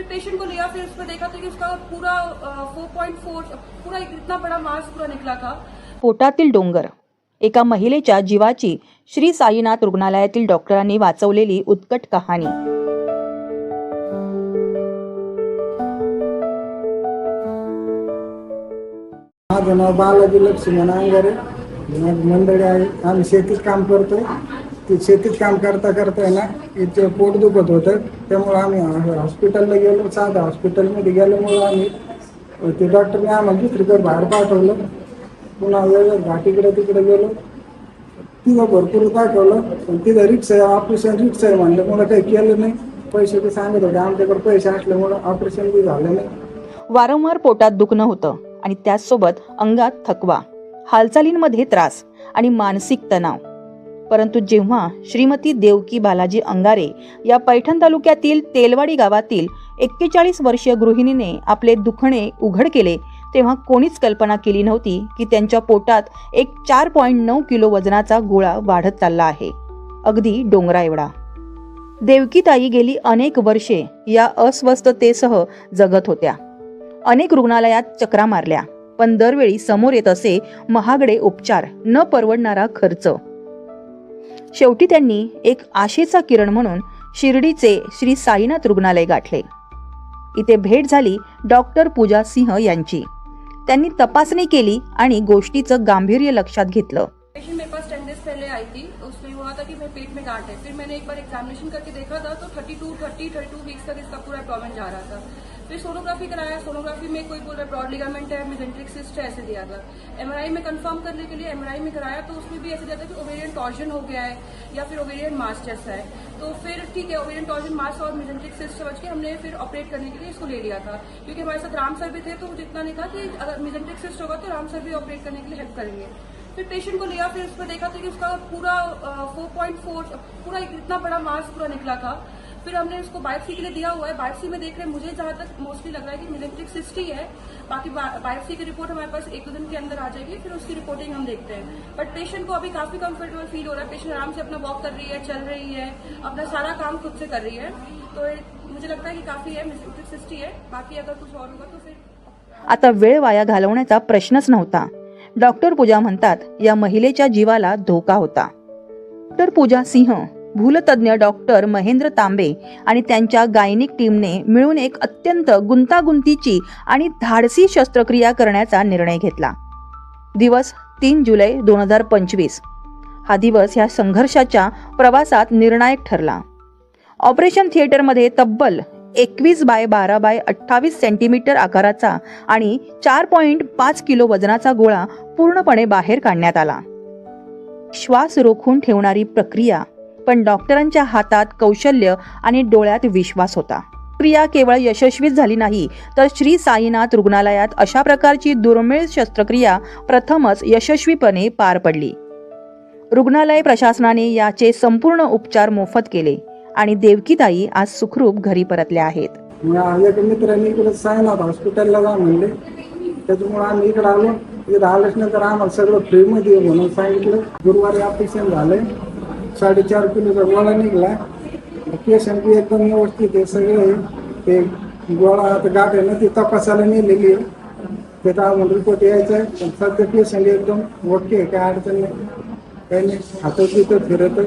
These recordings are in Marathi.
फिर पेशेंट को लिया फिर उसमें देखा तो कि उसका पूरा फोर पॉइंट फोर पूरा इतना बड़ा मास पूरा निकला था। पोटातील डोंगर एका महिलेच्या जीवाची श्री साईनाथ रुग्णालयातील डॉक्टरांनी वाचवलेली उत्कट कहाणी. माझं नाव बालाजी लक्ष्मण अंगारे मंडळी आहे. आम्ही शेतीत काम करतोय. ते शेतीत काम करता करता आहे ना इथे पोट दुखत होतं. त्यामुळं आम्ही हॉस्पिटलला गेलो साधा हॉस्पिटलमध्ये गेल्यामुळं आम्ही ते डॉक्टरने आम्हाला दुसरीकडे बाहेर पाठवलं. पुन्हा वेगळं घाटीकडे तिकडे गेलो. तिथं भरपूर दाखवलं पण तिथं रिक्स आहे ऑपरेशन रिक्स आहे म्हणलं मला काही केलं नाही. पैसे ते सांगत होते आमच्याकडे पैसे असल्यामुळं ऑपरेशन बी झालं नाही. वारंवार पोटात दुखणं होतं आणि त्याचसोबत अंगात थकवा हालचालींमध्ये त्रास आणि मानसिक तणाव. परंतु जेव्हा श्रीमती देवकी बालाजी अंगारे या पैठण तालुक्यातील तेलवाडी गावातील एक्केचाळीस वर्षीय गृहिणीने आपले दुखणे उघड केले तेव्हा कोणीच कल्पना केली नव्हती की त्यांच्या पोटात एक चार पॉईंट नऊ किलो वजनाचा गोळा वाढत चालला आहे. अगदी डोंगरा एवढा. देवकीताई गेली अनेक वर्षे या अस्वस्थतेसह जगत होत्या. अनेक रुग्णालयात चक्रा मारल्या पण दरवेळी समोर येत असे महागडे उपचार न परवडणारा खर्च शेवटी त्यांनी एक आशेचा किरण म्हणून शिर्डीचे श्री साईनाथ रुग्णालय गाठले. इथे भेट झाली डॉक्टर पूजा सिंह यांची. त्यांनी तपासणी केली आणि गोष्टीचं गांभीर्य लक्षात घेतलं. पास टेन डेज़ पहले आई थी, उसमें हुआ था कि मेरे पेट में गांठ है फिर मैंने एक बार एग्जामिनेशन करके देखा था तो 32 30 32 वीक्स तक इसका पूरा प्रॉब्लम जा रहा था। फिर सोनोग्राफी कराया सोनोग्राफी में कोई बोल रहा ब्रॉड लिगामेंट है मिजेंट्रिक सिस्ट है, ऐसे दिया था। एमआरआई में कंफर्म करने के लिए एमआरआई में कराया तो उसमें भी ऐसे दिया था कि ओवेरियन टॉर्जन हो गया है, या फिर ओवेरियन मास जैसा है। तो फिर ठीक है ओवेरियन टॉर्जन मास और मिजेंट्रिक सिस्ट समझ के हमने फिर ऑपरेट करने के लिए इसको ले लिया था। क्योंकि हमारे साथ राम सर भी थे तो जितना ने कहा कि अगर मिजेंट्रिक सिस्ट होगा तो राम सर भी ऑपरेट करने के लिए हेल्प करेंगे। फिर पेशेंट को लिया फिर उसमें देखा तो कि उसका पूरा फोर पॉइंट फोर पूरा इतना बड़ा मास पूरा निकला था। फिर हमने उसको बायोप्सी के लिए दिया हुआ है। बायोप्सी में देख रहे हैं, मुझे जहाँ तक मोस्टली लग रहा है कि मिलेट्रिक सिस्ट ही बाकी बायोप्सी की रिपोर्ट हमारे पास एक दो दिन के अंदर आ जाएगी, फिर उसकी रिपोर्टिंग हम देखते हैं। बट पेशेंट को अभी काफ़ी कंफर्टेबल फील हो रहा है। पेशेंट आराम से अपना वॉक कर रही है, चल रही है, अपना सारा काम खुद से कर रही है। तो मुझे लगता है कि काफ़ी है मिलेट्रिक सिस्ट ही। बाकी अगर कुछ और होगा तो फिर आता वेळ वाया घालवण्याचा प्रश्नच नव्हता. डॉक्टर पूजा म्हणतात या महिलेच्या जीवाला धोका होता. डॉक्टर पूजा सिंह भूलतज्ञ डॉक्टर महेंद्र तांबे आणि त्यांच्या गायनिक टीमने मिळून एक अत्यंत गुंतागुंतीची आणि धाडसी शस्त्रक्रिया करण्याचा निर्णय घेतला. दिवस तीन जुलै दोन हजार पंचवीस. हा दिवस ह्या संघर्षाच्या प्रवासात निर्णायक ठरला. ऑपरेशन थिएटरमध्ये तब्बल एकवीस बाय बारा बाय अठ्ठावीस सेंटीमीटर आकाराचा आणि चार पॉईंट पाच किलो वजनाचा गोळा पूर्णपणे बाहेर काढण्यात आला. श्वास रोखून ठेवणारी प्रक्रिया पण डॉक्टरांच्या हातात कौशल्य आणि डोळ्यात विश्वास होता. क्रिया केवळ यशस्वीच झाली नाही तर श्री साईनाथ रुग्णालयात अशा प्रकारची दुर्मिळ शस्त्रक्रिया प्रथमच यशस्वीपणे पार पडली. रुग्णालय प्रशासनाने याचे संपूर्ण उपचार मोफत केले आणि देवकीताई आज सुखरूप घरी परतल्या आहेत. साईनाथ हॉस्पिटलला जा म्हणले त्याच्यामुळे आम्ही इकडे आलो. इकडे आल्याच्यानंतर नंतर आम्हाला सगळं फ्रीमध्ये म्हणून सांगितलं. गुरुवारी ऑपरेशन झालंय. साडेचार किलोचा गोळा निघला पेशंट बी एकदम व्यवस्थित आहे सगळे ते गोळा आता गाठ आहे ना ती तपासायला नेलेली आहे. त्याचा आम्हाला रिपोर्ट यायचा आहे. पण सध्या पेशंट एकदम ओके आहे काय अडचण नाही. काही नाही. हातात तिथं फिरत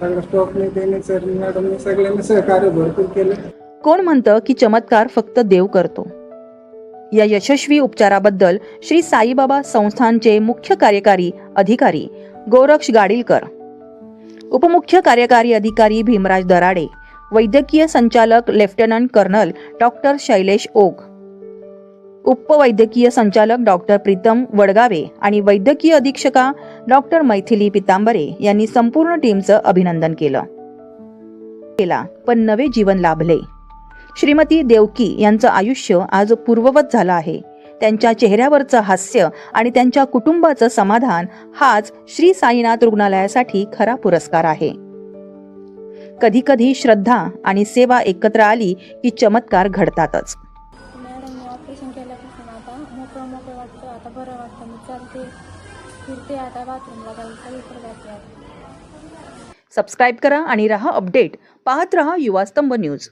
सगळं स्टॉपने त्याने सर मॅडमने सगळ्यांनी सहकार्य भरपूर केलं. कोण म्हणतं की चमत्कार फक्त देव करतो? या यशस्वी उपचाराबद्दल श्री साईबाबा संस्थानचे मुख्य कार्यकारी अधिकारी गोरक्ष गाडीलकर उपमुख्य कार्यकारी अधिकारी भीमराज दराडे वैद्यकीय संचालक लेफ्टनंट कर्नल डॉक्टर शैलेश ओग उपवैद्यकीय संचालक डॉक्टर प्रीतम वडगावे आणि वैद्यकीय अधीक्षका डॉक्टर मैथिली पितांबरे यांनी संपूर्ण टीमचं अभिनंदन केलं. केला. पण नवे जीवन लाभले. श्रीमती देवकी यांचं आयुष्य आज पूर्ववत झालं आहे. त्यांच्या चेहऱ्यावरचं हास्य आणि त्यांच्या कुटुंबाचं समाधान हाच श्री साईनाथ रुग्णालयासाठी खरा पुरस्कार आहे. कधी कधी श्रद्धा आणि सेवा एकत्र आली की चमत्कार घडतातच. मॅडम मी ऑपरेशन केल्यापासून आता मोकळं मोकळं वाटतं. आता बरं वाटतं. मी चालते फिरते आता बाथरूमला जाईल सगळीकडे जाते. आता सबस्क्राईब करा आणि रहा अपडेट. पाहत रहा युवा स्तंभ न्यूज.